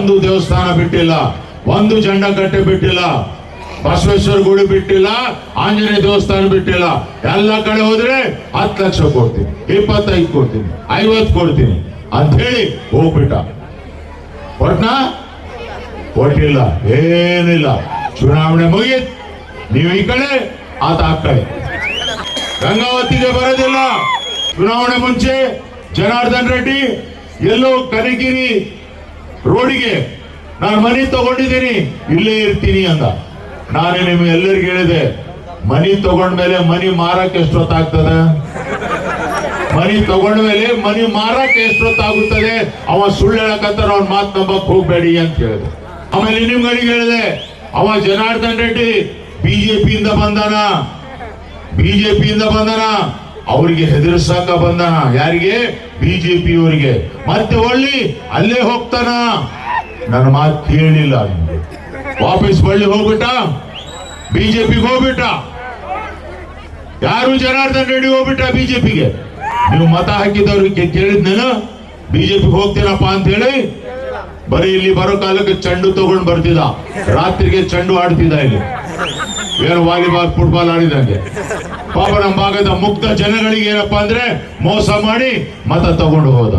ಒಂದು ದೇವಸ್ಥಾನ ಬಿಟ್ಟಿಲ್ಲ, ಒಂದು ಜಂಡ ಕಟ್ಟೆ ಬಿಟ್ಟಿಲ್ಲ, ಬಸವೇಶ್ವರ ಗುಡಿ ಬಿಟ್ಟಿಲ್ಲ, ಆಂಜನೇಯ ದೇವಸ್ಥಾನ ಬಿಟ್ಟಿಲ್ಲ. ಎಲ್ಲ ಕಡೆ ಹೋದ್ರೆ ಹತ್ತು ಲಕ್ಷ ಕೊಡ್ತೀನಿ, ಇಪ್ಪತ್ತೈದು ಕೊಡ್ತೀನಿ, ಐವತ್ತು ಕೊಡ್ತೀನಿ ಅಂತ ಹೇಳಿ ಹೋಗ್ಬಿಟ್ಟ. ಕೊಟ್ನಾ? ಕೊಟ್ಟಿಲ್ಲ, ಏನಿಲ್ಲ. ಚುನಾವಣೆ ಮುಗಿತ್, ನೀವು ಈ ಕಡೆ, ಆತ ಆ ಕಡೆ. ಗಂಗಾವತಿಗೆ ಬರೋದಿಲ್ಲ. ಚುನಾವಣೆ ಮುಂಚೆ ಜನಾರ್ದನ್ ರೆಡ್ಡಿ ಎಲ್ಲೋ ಕನಗಿರಿ ರೋಡಿಗೆ ನಾನು ಮನೆ ತಗೊಂಡಿದ್ದೀನಿ, ಇಲ್ಲೇ ಇರ್ತೀನಿ ಅಂದ. ನಾನೇ ನಿಮ್ಗೆ ಎಲ್ಲರಿಗೂ ಹೇಳಿದೆ, ಮನಿ ತಗೊಂಡ್ಮೇಲೆ ಮನಿ ಮಾರಕ್ಕೆ ಎಷ್ಟೊತ್ತಾಗ್ತದೆ? ಮನಿ ತಗೊಂಡ್ಮೇಲೆ ಮನಿ ಮಾರಕ್ಕೆ ಎಷ್ಟೊತ್ತಾಗುತ್ತದೆ? ಅವ ಸುಳ್ಳು ಹೇಳಕತ್ತಾರ ಅವ್ನ ಮಾತು ನಂಬಕ್ ಹೋಗ್ಬೇಡಿ ಅಂತ ಹೇಳಿದೆ. ಆಮೇಲೆ ನಿಮ್ಗಳಿಗೆ ಹೇಳಿದೆ, ಅವ ಜನಾರ್ದನ್ ರೆಡ್ಡಿ, ಬಿಜೆಪಿಯಿಂದ ಬಂದಾನ. ಬಿಜೆಪಿಯಿಂದ ಬಂದನ. ಅವರಿಗೆ ಹೆದರ್ಸಾಕ ಬಂದ ಯಾರಿಗೆ? ಬಿಜೆಪಿ ಅವರಿಗೆ ಮತ್ತೆ ಹೊಳ್ಳಿ ಅಲ್ಲೇ ಹೋಗ್ತಾನ? ನನ್ನ ಮಾತು ಕೇಳಿಲ್ಲ. ವಾಪಸ್ ಬಳ್ಳಿ ಹೋಗ್ಬಿಟ್ಟ? ಬಿಜೆಪಿಗೆ ಹೋಗ್ಬಿಟ್ಟ? ಯಾರು ಜನಾರ್ದನ್ ರೆಡ್ಡಿ ಹೋಗ್ಬಿಟ್ಟ ಬಿಜೆಪಿಗೆ? ನೀವು ಮತ ಹಾಕಿದವ್ರಿಗೆ ಕೇಳಿದ್ನೇನು ಬಿಜೆಪಿಗೆ ಹೋಗ್ತೀನಪ್ಪ ಅಂತ ಹೇಳಿ? ಬರೀ ಇಲ್ಲಿ ಬರೋ ಕಾಲಕ್ಕೆ ಚೆಂಡು ತಗೊಂಡ್ ಬರ್ತಿದ್ದ. ರಾತ್ರಿಗೆ ಚಂಡು ಆಡ್ತಿದ್ದ ಇಲ್ಲಿ. ಏನು ವಾಲಿಬಾಲ್, ಫುಟ್ಬಾಲ್ ಆಡಿದಂಗೆ. ಪಾಪ ನಮ್ಮ ಭಾಗದ ಮುಕ್ತ ಜನಗಳಿಗೆ ಏನಪ್ಪಾ ಅಂದ್ರೆ ಮೋಸ ಮಾಡಿ ಮತ ತಗೊಂಡು ಹೋದ.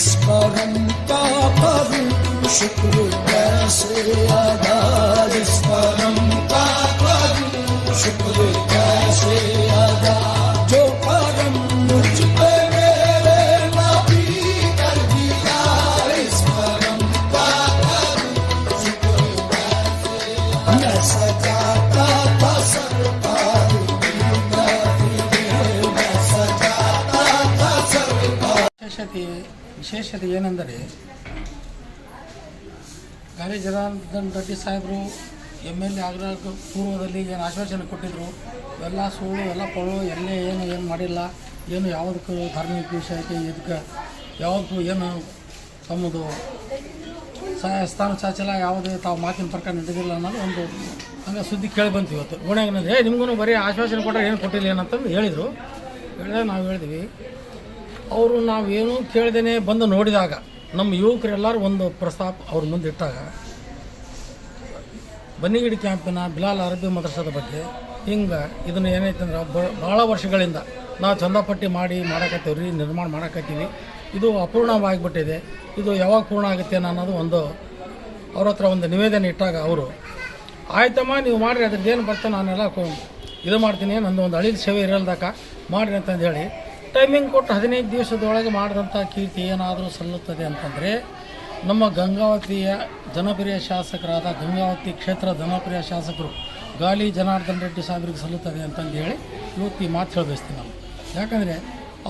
Ispaham ta pavu shukru kaise ya ವಿಶೇಷತೆ ವಿಶೇಷತೆ ಏನೆಂದರೆ ಗಾಲಿ ಜನಾರ್ದನ್ ರೆಡ್ಡಿ ಸಾಹೇಬರು ಎಂ ಎಲ್ ಎ ಆಗ್ರ ಪೂರ್ವದಲ್ಲಿ ಏನು ಆಶ್ವಾಸನೆ ಕೊಟ್ಟಿದ್ದರು ಎಲ್ಲ ಸುಳ್ಳು, ಎಲ್ಲ ಪಳು ಎಲ್ಲೇ ಏನು ಏನು ಮಾಡಿಲ್ಲ, ಏನು ಯಾವುದಕ್ಕೂ ಧಾರ್ಮಿಕ ವಿಷಯಕ್ಕೆ ಇದಕ್ಕೆ ಯಾವುದಕ್ಕೂ ಏನು ತಮ್ಮದು ಸ್ಥಾನ ಚಾಚಲ ಯಾವುದೇ ತಾವು ಮಾತಿನ ಪ್ರಕಾರ ನಡೆದಿಲ್ಲ ಅನ್ನೋದು ಒಂದು ಹಂಗೆ ಸುದ್ದಿ ಕೇಳಿ ಬಂತು ಇವತ್ತು. ಗುಣೇನಂದ್ರೆ ಏ ನಿಮಗೂ ಬರೀ ಆಶ್ವಾಸನೆ ಕೊಟ್ಟರೆ ಏನು ಕೊಟ್ಟಿಲ್ಲ ಏನಂತಂದು ಹೇಳಿದರು. ಹೇಳಿದಾಗ ನಾವು ಹೇಳಿದ್ವಿ ಅವರು ನಾವೇನು ಕೇಳ್ದೇನೆ ಬಂದು ನೋಡಿದಾಗ ನಮ್ಮ ಯುವಕರೆಲ್ಲರೂ ಒಂದು ಪ್ರಸ್ತಾಪ ಅವ್ರ ಮುಂದೆ ಇಟ್ಟಾಗ, ಬನ್ನಿಗಿಡಿ ಕ್ಯಾಂಪಿನ ಬಿಲಾಲ್ ಅರಬ್ಬಿ ಮದ್ರಸದ ಬಗ್ಗೆ ಹಿಂಗೆ ಇದನ್ನು ಏನೈತೆ ಅಂದ್ರೆ ಭಾಳ ವರ್ಷಗಳಿಂದ ನಾವು ಚಂದಪಟ್ಟಿ ಮಾಡಿ ಮಾಡಕತ್ತೀವಿ ರೀ ನಿರ್ಮಾಣ ಮಾಡಕತ್ತೀವಿ. ಇದು ಅಪೂರ್ಣವಾಗಿಬಿಟ್ಟಿದೆ. ಇದು ಯಾವಾಗ ಪೂರ್ಣ ಆಗುತ್ತೆ ಅನ್ನೋದು ಒಂದು ಅವ್ರ ಹತ್ರ ಒಂದು ನಿವೇದನೆ ಇಟ್ಟಾಗ ಅವರು, ಆಯ್ತಮ್ಮ, ನೀವು ಮಾಡಿರಿ ಅದ್ರದ್ದು ಏನು ಬರ್ತಾ ನಾನೆಲ್ಲ ಇದು ಮಾಡ್ತೀನಿ, ನಂದು ಒಂದು ಅಳಿದ ಸೇವೆ ಇರಲ್ದಾಕ ಮಾಡಿರಿ ಅಂತಂದು ಹೇಳಿ ಟೈಮಿಂಗ್ ಕೊಟ್ಟು ಹದಿನೈದು ದಿವಸದೊಳಗೆ ಮಾಡಿದಂಥ ಕೀರ್ತಿ ಏನಾದರೂ ಸಲ್ಲುತ್ತದೆ ಅಂತಂದರೆ, ನಮ್ಮ ಗಂಗಾವತಿಯ ಜನಪ್ರಿಯ ಶಾಸಕರಾದ ಗಂಗಾವತಿ ಕ್ಷೇತ್ರ ಜನಪ್ರಿಯ ಶಾಸಕರು ಗಾಲಿ ಜನಾರ್ದನ್ ರೆಡ್ಡಿ ಸಾಹೇಬ್ರಿಗೆ ಸಲ್ಲುತ್ತದೆ ಅಂತಂದು ಹೇಳಿ ಇವತ್ತು ಈ ಮಾತು ಹೇಳಬಯಸ್ತೀನಿ ನಾವು ಯಾಕಂದರೆ,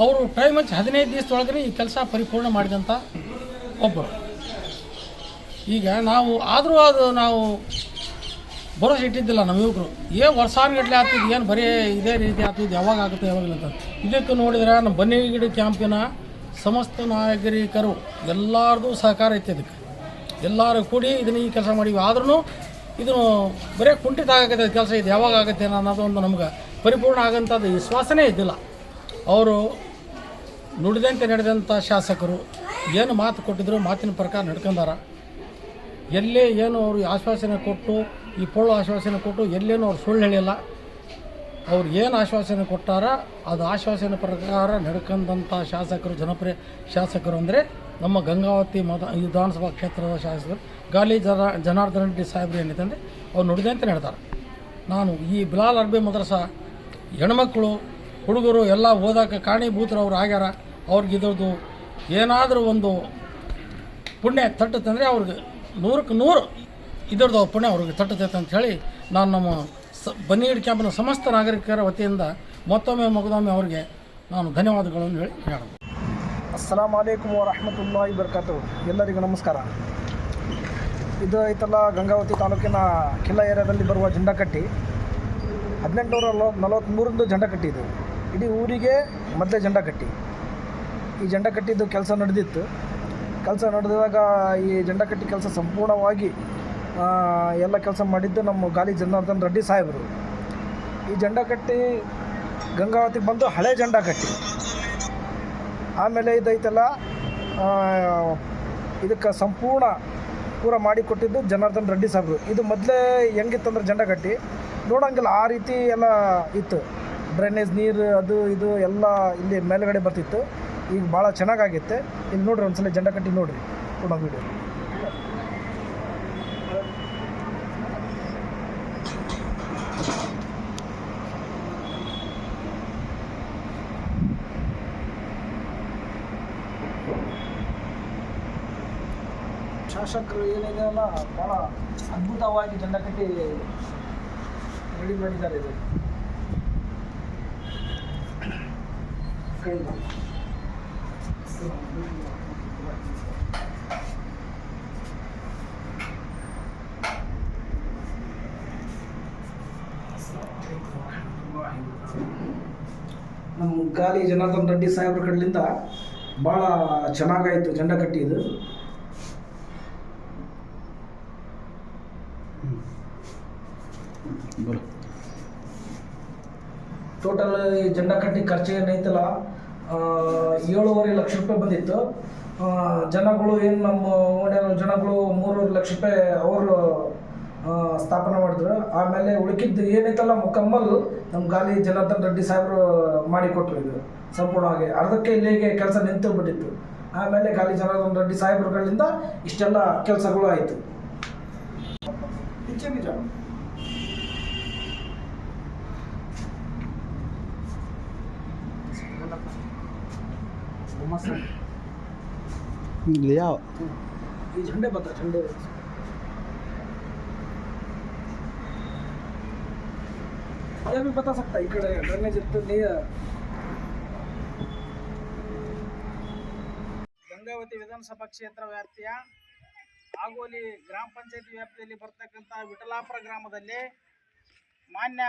ಅವರು ಟೈಮ್ ಹಚ್ಚಿ ಹದಿನೈದು ದಿವಸದೊಳಗೆ ಈ ಕೆಲಸ ಪರಿಪೂರ್ಣ ಮಾಡಿದಂಥ ಒಬ್ಬರು. ಈಗ ನಾವು ಆದರೂ ಅದು ನಾವು ಭರೋಸೆ ಇಟ್ಟಿದ್ದಿಲ್ಲ ನಮ್ಮ ಯುವಕರು. ಏನು ವರ್ಷಾನುಗಟ್ಲೆ ಆಗ್ತಿದ್ದು ಏನು ಬರೀ ಇದೇ ರೀತಿ ಆಗ್ತಿದ್ದು ಯಾವಾಗ ಆಗುತ್ತೆ ಯಾವಾಗಲ್ಲ ಅಂತ. ಇದಕ್ಕೆ ನೋಡಿದ್ರೆ ನಮ್ಮ ಬನ್ನಿಗಿಡಿ ಕ್ಯಾಂಪಿನ ಸಮಸ್ತ ನಾಗರಿಕರು ಎಲ್ಲರದು ಸಹಕಾರ ಐತೆ ಇದಕ್ಕೆ. ಎಲ್ಲರೂ ಕೂಡಿ ಇದನ್ನ ಈ ಕೆಲಸ ಮಾಡೀವಿ ಆದ್ರೂ ಇದನ್ನು ಬರೀ ಕುಂಠಿತ ಆಗತ್ತೆ ಕೆಲಸ ಇದು. ಯಾವಾಗ ಆಗುತ್ತೆ ಅನ್ನೋದು ಒಂದು ನಮ್ಗೆ ಪರಿಪೂರ್ಣ ಆಗಂಥದ್ದು ವಿಶ್ವಾಸನೇ ಇದ್ದಿಲ್ಲ. ಅವರು ನುಡಿದಂತೆ ನಡೆದಂಥ ಶಾಸಕರು ಏನು ಮಾತು ಕೊಟ್ಟಿದ್ರು, ಮಾತಿನ ಪ್ರಕಾರ ನಡ್ಕೊಂಡಾರ. ಎಲ್ಲೇ ಏನು ಅವರು ಆಶ್ವಾಸನೆ ಕೊಟ್ಟು, ಈ ಪೊಳ್ಳು ಆಶ್ವಾಸನೆ ಕೊಟ್ಟು ಎಲ್ಲೇನು ಅವ್ರು ಸುಳ್ಳು ಹೇಳಿಲ್ಲ. ಅವ್ರು ಏನು ಆಶ್ವಾಸನೆ ಕೊಟ್ಟಾರ, ಅದು ಆಶ್ವಾಸನೆ ಪ್ರಕಾರ ನಡ್ಕೊಂಡಂಥ ಶಾಸಕರು, ಜನಪ್ರಿಯ ಶಾಸಕರು ಅಂದರೆ ನಮ್ಮ ಗಂಗಾವತಿ ಮತ ವಿಧಾನಸಭಾ ಕ್ಷೇತ್ರದ ಶಾಸಕರು ಗಾಲಿ ಜನ, ಜನಾರ್ದನ ರೆಡ್ಡಿ ಸಾಹೇಬ್ರು ಏನಿದೆ ಅಂದರೆ ಅವ್ರು ನುಡಿದಂತೆ ಹೇಳ್ತಾರೆ ನಾನು ಈ ಬಿಲಾಲ್ ಅರ್ಬಿ ಮದ್ರಸ ಹೆಣ್ಮಕ್ಳು, ಹುಡುಗರು ಎಲ್ಲ ಓದೋಕೆ ಕಾರಣೀಭೂತರು ಅವ್ರು ಆಗ್ಯಾರ. ಅವ್ರಿಗೆ ಇದ್ರದ್ದು ಏನಾದರೂ ಒಂದು ಪುಣ್ಯ ತಟ್ಟುತ್ತಂದರೆ ಅವ್ರಿಗೆ ನೂರಕ್ಕೆ ನೂರು ಇದರದ್ದು ಪುಣ್ಯ ಅವ್ರಿಗೆ ತಟ್ಟತೈತೆ ಅಂತ ಹೇಳಿ ನಾನು ನಮ್ಮ ಸ ಬನ್ನಿಗಡಿ ಕ್ಯಾಂಪಿನ ಸಮಸ್ತ ನಾಗರಿಕರ ವತಿಯಿಂದ ಮತ್ತೊಮ್ಮೆ ಮಗದೊಮ್ಮೆ ಅವರಿಗೆ ನಾನು ಧನ್ಯವಾದಗಳನ್ನು ಹೇಳಿ ಹೇಳೋದು. ಅಸ್ಸಲಾಮ್ ಅಲೈಕುಮ್ ವರಹಮತುಲ್ಲಾಹಿ ಬರ್ಕಾತು ಎಲ್ಲರಿಗೂ ನಮಸ್ಕಾರ. ಇದು ಐತಲ್ಲ ಗಂಗಾವತಿ ತಾಲೂಕಿನ ಕಿಲ್ಲ ಏರಿಯಾದಲ್ಲಿ ಬರುವ ಜಂಡಕಟ್ಟಿ. ಹದಿನೆಂಟುನೂರ ನಲವತ್ತ್ಮೂರದ್ದು ಜಂಡಕಟ್ಟಿ ಇದು. ಇಡೀ ಊರಿಗೆ ಮೊದಲೇ ಜಂಡಕಟ್ಟಿ. ಈ ಜಂಡಕಟ್ಟಿದ್ದು ಕೆಲಸ ನಡೆದಿತ್ತು. ಕೆಲಸ ನಡೆದಾಗ ಈ ಜಂಡಕಟ್ಟಿ ಕೆಲಸ ಸಂಪೂರ್ಣವಾಗಿ ಎಲ್ಲ ಕೆಲಸ ಮಾಡಿದ್ದು ನಮ್ಮ ಗಾಲಿ ಜನಾರ್ದನ್ ರೆಡ್ಡಿ ಸಾಹೇಬರು. ಈ ಜಂಡಕಟ್ಟಿ ಗಂಗಾವತಿಗೆ ಬಂದು ಹಳೆ ಜಂಡಕಟ್ಟಿ ಆಮೇಲೆ ಇದೈತಲ್ಲ ಇದಕ್ಕೆ ಸಂಪೂರ್ಣ ಪೂರ ಮಾಡಿಕೊಟ್ಟಿದ್ದು ಜನಾರ್ದನ್ ರೆಡ್ಡಿ ಸಾಹೇಬರು. ಇದು ಮೊದಲೇ ಹೆಂಗಿತ್ತಂದ್ರೆ ಜಂಡ ಕಟ್ಟಿ. ನೋಡೋಂಗಿಲ್ಲ ಆ ರೀತಿ ಎಲ್ಲ ಇತ್ತು. ಡ್ರೈನೇಜ್ ನೀರು ಅದು ಇದು ಎಲ್ಲ ಇಲ್ಲಿ ಮೇಲುಗಡೆ ಬರ್ತಿತ್ತು. ಈಗ ಭಾಳ ಚೆನ್ನಾಗಾಗಿತ್ತೆ ಇಲ್ಲಿ ನೋಡ್ರಿ ಒಂದ್ಸಲ ಜಂಡ ಕಟ್ಟಿ ನೋಡ್ರಿ. ಕೊಡೋ ವಿಡಿಯೋ ಶಾಸಕರು ಏನಿದೆ ಅಲ್ಲ ಭಾಳ ಅದ್ಭುತವಾಗಿ ಜಂಡ ಕಟ್ಟಿ ರೆಡಿ ಮಾಡಿದ್ದಾರೆ ಇದು. ನಮ್ಮ ಗಾಲಿ ಜನಾರ್ದನ್ ರೆಡ್ಡಿ ಸಾಹೇಬ್ರ ಕಡೆಯಿಂದ ಭಾಳ ಚೆನ್ನಾಗಾಯಿತು ಜಂಡ ಕಟ್ಟಿ ಇದು. ಟೋಟಲ್ ಈ ಜಂಡ ಕಟ್ಟಿ ಖರ್ಚು ಏನೈತಲ್ಲ ಏಳೂವರೆ ಲಕ್ಷ ರೂಪಾಯಿ ಬಂದಿತ್ತು. ಜನಗಳು ಏನು ನಮ್ಮ ಓಣ್ಯಾನ ಜನಗಳು ಮೂರುವರೆ ಲಕ್ಷ ರೂಪಾಯಿ ಅವರು ಸ್ಥಾಪನೆ ಮಾಡಿದ್ರು. ಆಮೇಲೆ ಉಳಿಕಿದ್ದು ಏನೈತಲ್ಲ ಮುಕಮ್ಮಲ್ ನಮ್ಮ ಗಾಲಿ ಜನಾರ್ದನ್ ರೆಡ್ಡಿ ಸಾಹೇಬರು ಮಾಡಿಕೊಟ್ರು ಇದು ಸಂಪೂರ್ಣವಾಗಿ ಅರ್ಧಕ್ಕೆ ಇಲ್ಲಿಗೆ ಕೆಲಸ ನಿಂತು ಬಿಟ್ಟಿತ್ತು. ಆಮೇಲೆ ಗಾಲಿ ಜನಾರ್ದನ್ ರೆಡ್ಡಿ ಸಾಹೇಬರುಗಳಿಂದ ಇಷ್ಟೆಲ್ಲ ಕೆಲಸಗಳು ಆಯಿತು. ನಿಜ ನಿಜ ಯಾವ ये झंडे बता झंडे ये भी बता सकता है इकड़े ड्रेनेज इतने नहीं है ಗಂಗಾವತಿ ವಿಧಾನಸಭಾ ಕ್ಷೇತ್ರ ವ್ಯಾಪ್ತಿಯ ಆಗೋಲಿ ಗ್ರಾಮ ಪಂಚಾಯತಿ ವ್ಯಾಪ್ತಿಯಲ್ಲಿ ಬರ್ತಕ್ಕಂಥ ವಿಠಲಾಪುರ ಗ್ರಾಮದಲ್ಲಿ ಮಾನ್ಯ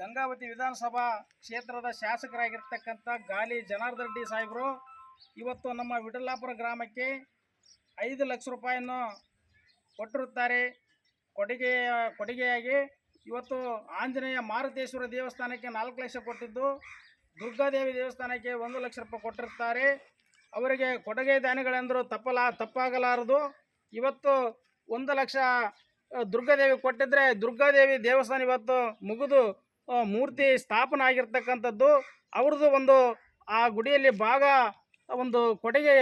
ಗಂಗಾವತಿ ವಿಧಾನಸಭಾ ಕ್ಷೇತ್ರದ ಶಾಸಕರಾಗಿರ್ತಕ್ಕಂಥ ಗಾಲಿ ಜನಾರ್ದನ್ ರೆಡ್ಡಿ ಸಾಹೇಬರು ಇವತ್ತು ನಮ್ಮ ವಿಠಲಾಪುರ ಗ್ರಾಮಕ್ಕೆ ಐದು ಲಕ್ಷ ರೂಪಾಯಿಯನ್ನು ಕೊಟ್ಟಿರುತ್ತಾರೆ. ಕೊಡುಗೆ, ಕೊಡುಗೆಯಾಗಿ ಇವತ್ತು ಆಂಜನೇಯ ಮಾರುತೇಶ್ವರ ದೇವಸ್ಥಾನಕ್ಕೆ ನಾಲ್ಕು ಲಕ್ಷ ಕೊಟ್ಟಿದ್ದು, ದುರ್ಗಾದೇವಿ ದೇವಸ್ಥಾನಕ್ಕೆ ಒಂದು ಲಕ್ಷ ರೂಪಾಯಿ ಕೊಟ್ಟಿರ್ತಾರೆ ಅವರಿಗೆ ಕೊಡುಗೆ ದಾನಿಗಳೆಂದರೂ ತಪ್ಪಲ, ತಪ್ಪಾಗಲಾರದು. ಇವತ್ತು ಒಂದು ಲಕ್ಷ ದುರ್ಗಾದೇವಿ ಕೊಟ್ಟಿದ್ದರೆ ದುರ್ಗಾದೇವಿ ದೇವಸ್ಥಾನ ಇವತ್ತು ಮುಗಿದು ಮೂರ್ತಿ ಸ್ಥಾಪನೆ ಆಗಿರ್ತಕ್ಕಂಥದ್ದು. ಅವ್ರದ್ದು ಒಂದು, ಆ ಗುಡಿಯಲ್ಲಿ ಭಾಗ ಒಂದು ಕೊಡುಗೆ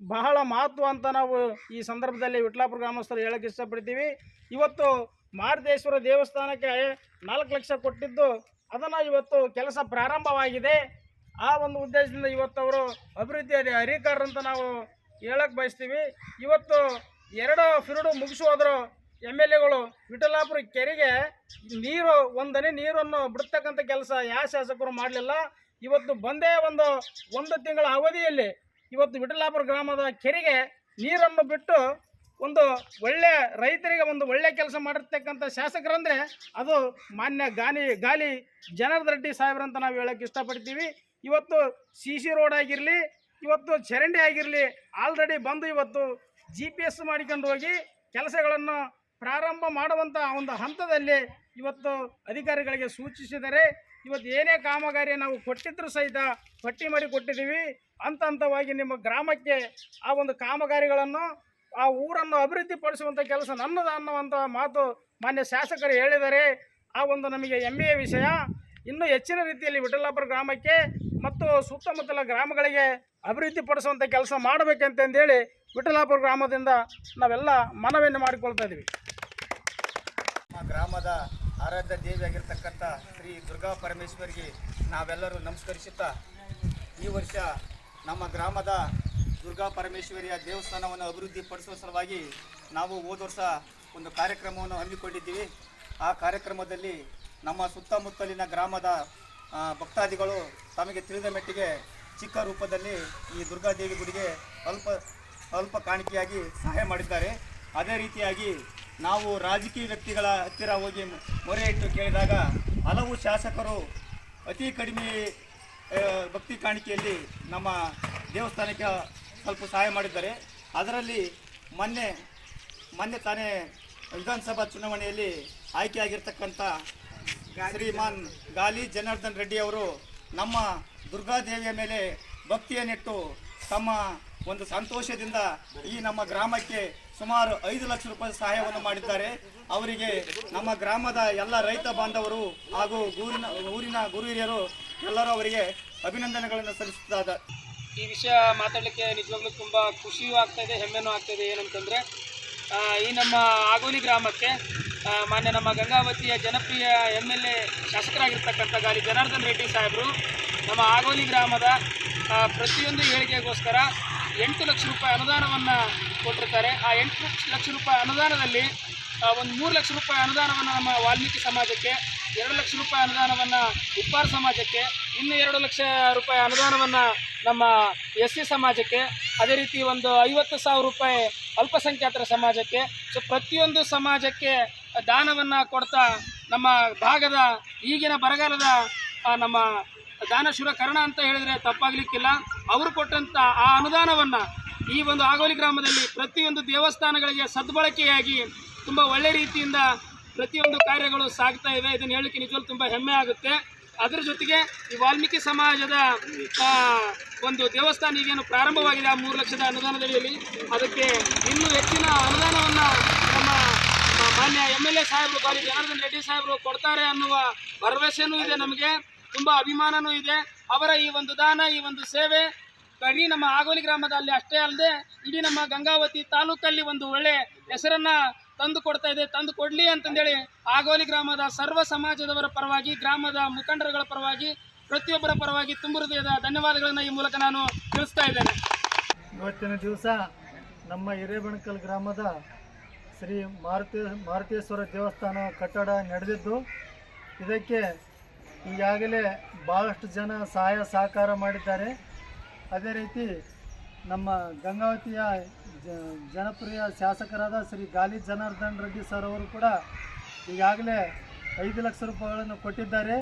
ಬಹಳ ಮಹತ್ವ ಅಂತ ನಾವು ಈ ಸಂದರ್ಭದಲ್ಲಿ ವಿಟ್ಲಾಪುರ ಗ್ರಾಮಸ್ಥರು ಹೇಳಕ್ಕೆ ಇಷ್ಟಪಡ್ತೀವಿ. ಇವತ್ತು ಮಾರುತೇಶ್ವರ ದೇವಸ್ಥಾನಕ್ಕೆ ನಾಲ್ಕು ಲಕ್ಷ ಕೊಟ್ಟಿದ್ದು, ಅದನ್ನು ಇವತ್ತು ಕೆಲಸ ಪ್ರಾರಂಭವಾಗಿದೆ. ಆ ಒಂದು ಉದ್ದೇಶದಿಂದ ಇವತ್ತು ಅವರು ಅಭಿವೃದ್ಧಿ ಅಂತ ನಾವು ಹೇಳಕ್ಕೆ ಬಯಸ್ತೀವಿ. ಇವತ್ತು ಎರಡು ಫಿರುಡು ಮುಗಿಸೋದ್ರು ಎಂ ಎಲ್ ಎಗಳು ವಿಠಲಾಪುರ ಕೆರೆಗೆ ನೀರು, ಒಂದನೇ ನೀರನ್ನು ಬಿಡ್ತಕ್ಕಂಥ ಕೆಲಸ ಯಾವ ಶಾಸಕರು ಮಾಡಲಿಲ್ಲ. ಇವತ್ತು ಬಂದೇ ಒಂದು ಒಂದು ತಿಂಗಳ ಅವಧಿಯಲ್ಲಿ ಇವತ್ತು ವಿಠಲಾಪುರ ಗ್ರಾಮದ ಕೆರೆಗೆ ನೀರನ್ನು ಬಿಟ್ಟು ಒಂದು ಒಳ್ಳೆ ರೈತರಿಗೆ ಒಂದು ಒಳ್ಳೆ ಕೆಲಸ ಮಾಡಿರ್ತಕ್ಕಂಥ ಶಾಸಕರಂದರೆ ಅದು ಮಾನ್ಯ ಗಾಲಿ ಗಾಲಿ ಜನಾರ್ದ ರೆಡ್ಡಿ ಸಾಹೇಬ್ರಂತ ನಾವು ಹೇಳಕ್ಕೆ ಇಷ್ಟಪಡ್ತೀವಿ. ಇವತ್ತು ಸಿ ಸಿ ರೋಡ್ ಆಗಿರಲಿ, ಇವತ್ತು ಚರಂಡಿ ಆಗಿರಲಿ, ಆಲ್ರೆಡಿ ಬಂದು ಇವತ್ತು ಜಿ ಪಿ ಎಸ್ ಮಾಡಿಕೊಂಡು ಹೋಗಿ ಕೆಲಸಗಳನ್ನು ಪ್ರಾರಂಭ ಮಾಡುವಂಥ ಒಂದು ಹಂತದಲ್ಲಿ ಇವತ್ತು ಅಧಿಕಾರಿಗಳಿಗೆ ಸೂಚಿಸಿದರೆ ಇವತ್ತು ಏನೇ ಕಾಮಗಾರಿ ನಾವು ಕೊಟ್ಟಿದ್ರು ಸಹಿತ ಪಟ್ಟಿ ಮಾಡಿ ಕೊಟ್ಟಿದ್ದೀವಿ. ಹಂತ ಹಂತವಾಗಿ ನಿಮ್ಮ ಗ್ರಾಮಕ್ಕೆ ಆ ಒಂದು ಕಾಮಗಾರಿಗಳನ್ನು, ಆ ಊರನ್ನು ಅಭಿವೃದ್ಧಿಪಡಿಸುವಂಥ ಕೆಲಸ ನನ್ನದು ಅನ್ನುವಂಥ ಮಾತು ಮಾನ್ಯ ಶಾಸಕರು ಹೇಳಿದರೆ ಆ ಒಂದು ನಮಗೆ ಹೆಮ್ಮೆಯ ವಿಷಯ ಇನ್ನೂ ಹೆಚ್ಚಿನ ರೀತಿಯಲ್ಲಿ ವಿಠಲಾಪುರ ಗ್ರಾಮಕ್ಕೆ ಮತ್ತು ಸುತ್ತಮುತ್ತಲ ಗ್ರಾಮಗಳಿಗೆ ಅಭಿವೃದ್ಧಿಪಡಿಸುವಂಥ ಕೆಲಸ ಮಾಡಬೇಕಂತಂದೇಳಿ ವಿಠಲಾಪುರ ಗ್ರಾಮದಿಂದ ನಾವೆಲ್ಲ ಮನವಿಯನ್ನು ಮಾಡಿಕೊಳ್ತಾ ಇದ್ದೀವಿ. ನಮ್ಮ ಗ್ರಾಮದ ಆರಾಧ್ಯ ದೇವಿಯಾಗಿರ್ತಕ್ಕಂಥ ಶ್ರೀ ದುರ್ಗಾ ಪರಮೇಶ್ವರಿಗೆ ನಾವೆಲ್ಲರೂ ನಮಸ್ಕರಿಸುತ್ತಾ ಈ ವರ್ಷ ನಮ್ಮ ಗ್ರಾಮದ ದುರ್ಗಾ ಪರಮೇಶ್ವರಿಯ ದೇವಸ್ಥಾನವನ್ನು ಅಭಿವೃದ್ಧಿಪಡಿಸುವ ಸಲುವಾಗಿ ನಾವು ಹೋದ ವರ್ಷ ಒಂದು ಕಾರ್ಯಕ್ರಮವನ್ನು ಹಮ್ಮಿಕೊಂಡಿದ್ದೀವಿ. ಆ ಕಾರ್ಯಕ್ರಮದಲ್ಲಿ ನಮ್ಮ ಸುತ್ತಮುತ್ತಲಿನ ಗ್ರಾಮದ ಭಕ್ತಾದಿಗಳು ತಮಗೆ ತಿಳಿದ ಮಟ್ಟಿಗೆ ಚಿಕ್ಕ ರೂಪದಲ್ಲಿ ಈ ದುರ್ಗಾದೇವಿ ಗುಡಿಗೆ ಅಲ್ಪ ಅಲ್ಪ ಕಾಣಿಕೆಯಾಗಿ ಸಹಾಯ ಮಾಡಿದ್ದಾರೆ. ಅದೇ ರೀತಿಯಾಗಿ ನಾವು ರಾಜಕೀಯ ವ್ಯಕ್ತಿಗಳ ಹತ್ತಿರ ಹೋಗಿ ಮೊರೆ ಇಟ್ಟು ಕೇಳಿದಾಗ ಹಲವು ಶಾಸಕರು ಅತಿ ಕಡಿಮೆ ಭಕ್ತಿ ಕಾಣಿಕೆಯಲ್ಲಿ ನಮ್ಮ ದೇವಸ್ಥಾನಕ್ಕೆ ಸ್ವಲ್ಪ ಸಹಾಯ ಮಾಡಿದ್ದಾರೆ. ಅದರಲ್ಲಿ ಮೊನ್ನೆ ಮೊನ್ನೆ ತಾನೇ ವಿಧಾನಸಭಾ ಚುನಾವಣೆಯಲ್ಲಿ ಆಯ್ಕೆಯಾಗಿರ್ತಕ್ಕಂಥ ಶ್ರೀಮಾನ್ ಗಾಲಿ ಜನಾರ್ದನ್ ರೆಡ್ಡಿ ಅವರು ನಮ್ಮ ದುರ್ಗಾದೇವಿಯ ಮೇಲೆ ಭಕ್ತಿಯನ್ನಿಟ್ಟು ತಮ್ಮ ಒಂದು ಸಂತೋಷದಿಂದ ಈ ನಮ್ಮ ಗ್ರಾಮಕ್ಕೆ ಸುಮಾರು ಐದು ಲಕ್ಷ ರೂಪಾಯಿ ಸಹಾಯವನ್ನು ಮಾಡಿದ್ದಾರೆ. ಅವರಿಗೆ ನಮ್ಮ ಗ್ರಾಮದ ಎಲ್ಲ ರೈತ ಬಾಂಧವರು ಹಾಗೂ ಊರಿನ ಊರಿನ ಗುರು ಹಿರಿಯರು ಎಲ್ಲರೂ ಅವರಿಗೆ ಅಭಿನಂದನೆಗಳನ್ನು ಸಲ್ಲಿಸುತ್ತಾರೆ ಈ ವಿಷಯ ಮಾತಾಡಲಿಕ್ಕೆ ನಿಜವಾಗ್ಲೂ ತುಂಬ ಖುಷಿಯೂ ಆಗ್ತಾ ಇದೆ, ಹೆಮ್ಮೆನೂ ಆಗ್ತಾ ಇದೆ. ಏನಂತಂದರೆ ಈ ನಮ್ಮ ಆಗೋಲಿ ಗ್ರಾಮಕ್ಕೆ ಮಾನ್ಯ ನಮ್ಮ ಗಂಗಾವತಿಯ ಜನಪ್ರಿಯ ಎಂ ಎಲ್ ಎ ಶಾಸಕರಾಗಿರ್ತಕ್ಕಂಥ ಗಾಲಿ ಜನಾರ್ದನ್ ರೆಡ್ಡಿ ಸಾಹೇಬರು ನಮ್ಮ ಆಗೋಲಿ ಗ್ರಾಮದ ಪ್ರತಿಯೊಂದು ಏಳಿಗೆಗೋಸ್ಕರ ಎಂಟು ಲಕ್ಷ ರೂಪಾಯಿ ಅನುದಾನವನ್ನು ಕೊಟ್ಟಿರ್ತಾರೆ. ಆ ಎಂಟು ಲಕ್ಷ ರೂಪಾಯಿ ಅನುದಾನದಲ್ಲಿ ಒಂದು ಮೂರು ಲಕ್ಷ ರೂಪಾಯಿ ಅನುದಾನವನ್ನು ನಮ್ಮ ವಾಲ್ಮೀಕಿ ಸಮಾಜಕ್ಕೆ, ಎರಡು ಲಕ್ಷ ರೂಪಾಯಿ ಅನುದಾನವನ್ನು ಉಪ್ಪಾರ ಸಮಾಜಕ್ಕೆ, ಇನ್ನು ಎರಡು ಲಕ್ಷ ರೂಪಾಯಿ ಅನುದಾನವನ್ನು ನಮ್ಮ ಎಸ್ ಸಿ ಸಮಾಜಕ್ಕೆ, ಅದೇ ರೀತಿ ಒಂದು ಐವತ್ತು ಸಾವಿರ ರೂಪಾಯಿ ಅಲ್ಪಸಂಖ್ಯಾತರ ಸಮಾಜಕ್ಕೆ, ಸೊ ಪ್ರತಿಯೊಂದು ಸಮಾಜಕ್ಕೆ ದಾನವನ್ನು ಕೊಡ್ತಾ ನಮ್ಮ ಭಾಗದ ಈಗಿನ ಬರಗಾಲದ ನಮ್ಮ ದಾನಶೂರ ಕರ್ಣ ಅಂತ ಹೇಳಿದರೆ ತಪ್ಪಾಗಲಿಕ್ಕಿಲ್ಲ. ಅವರು ಕೊಟ್ಟಂಥ ಆ ಅನುದಾನವನ್ನು ಈ ಒಂದು ಆಗೋಲಿ ಗ್ರಾಮದಲ್ಲಿ ಪ್ರತಿಯೊಂದು ದೇವಸ್ಥಾನಗಳಿಗೆ ಸದ್ಬಳಕೆಯಾಗಿ ತುಂಬ ಒಳ್ಳೆ ರೀತಿಯಿಂದ ಪ್ರತಿಯೊಂದು ಕಾರ್ಯಗಳು ಸಾಗ್ತಾ ಇವೆ ಇದನ್ನು ಹೇಳಲಿಕ್ಕೆ ನಿಜವಾಗ್ಲೂ ತುಂಬ ಹೆಮ್ಮೆ ಆಗುತ್ತೆ. ಅದರ ಜೊತೆಗೆ ಈ ವಾಲ್ಮೀಕಿ ಸಮಾಜದ ಒಂದು ದೇವಸ್ಥಾನ ಈಗೇನು ಪ್ರಾರಂಭವಾಗಿದೆ ಆ ಮೂರು ಲಕ್ಷದ ಅನುದಾನದಡಿಯಲ್ಲಿ. ಅದಕ್ಕೆ ಇನ್ನೂ ಹೆಚ್ಚಿನ ಅನುದಾನವನ್ನು ನಮ್ಮ ಮಾನ್ಯ ಎಂ ಎಲ್ ಎ ಸಾಹೇಬರು ಬಾರಿ ಜನಾರ್ದನ್ ರೆಡ್ಡಿ ಸಾಹೇಬರು ಕೊಡ್ತಾರೆ ಅನ್ನುವ ಭರವಸೆಯೂ ಇದೆ ನಮಗೆ. ತುಂಬ ಅಭಿಮಾನನೂ ಇದೆ. ಅವರ ಈ ಒಂದು ದಾನ, ಈ ಒಂದು ಸೇವೆ ಇಡೀ ನಮ್ಮ ಆಗೋಲಿ ಗ್ರಾಮದಲ್ಲಿ ಅಷ್ಟೇ ಅಲ್ಲದೆ ಇಡೀ ನಮ್ಮ ಗಂಗಾವತಿ ತಾಲೂಕಲ್ಲಿ ಒಂದು ಒಳ್ಳೆ ಹೆಸರನ್ನ ತಂದು ಕೊಡ್ತಾ ಇದೆ. ತಂದು ಕೊಡಲಿ ಅಂತಂದೇಳಿ ಆಗೋಲಿ ಗ್ರಾಮದ ಸರ್ವ ಸಮಾಜದವರ ಪರವಾಗಿ, ಗ್ರಾಮದ ಮುಖಂಡರುಗಳ ಪರವಾಗಿ, ಪ್ರತಿಯೊಬ್ಬರ ಪರವಾಗಿ ತುಂಬ ಹೃದಯದ ಧನ್ಯವಾದಗಳನ್ನು ಈ ಮೂಲಕ ನಾನು ತಿಳಿಸ್ತಾ ಇದ್ದೇನೆ. ಇವತ್ತಿನ ದಿವಸ ನಮ್ಮ ಹಿರೇಬಣಕಲ್ ಗ್ರಾಮದ ಶ್ರೀ ಮಾರುತಿ, ಮಾರುತೇಶ್ವರ ದೇವಸ್ಥಾನ ಕಟ್ಟಡ ನಡೆದಿದ್ದು, ಇದಕ್ಕೆ ಈಗಾಗಲೇ ಭಾಳಷ್ಟು ಜನ ಸಹಾಯ ಸಹಕಾರ ಮಾಡಿದ್ದಾರೆ. ಅದೇ ರೀತಿ ನಮ್ಮ ಗಂಗಾವತಿಯ ಜನಪ್ರಿಯ ಶಾಸಕರಾದ ಶ್ರೀ ಗಾಲಿ ಜನಾರ್ದನ್ ರೆಡ್ಡಿ ಸರ್ ಅವರು ಕೂಡ ಈಗಾಗಲೇ ಐದು ಲಕ್ಷ ರೂಪಾಯಿಗಳನ್ನು ಕೊಟ್ಟಿದ್ದಾರೆ.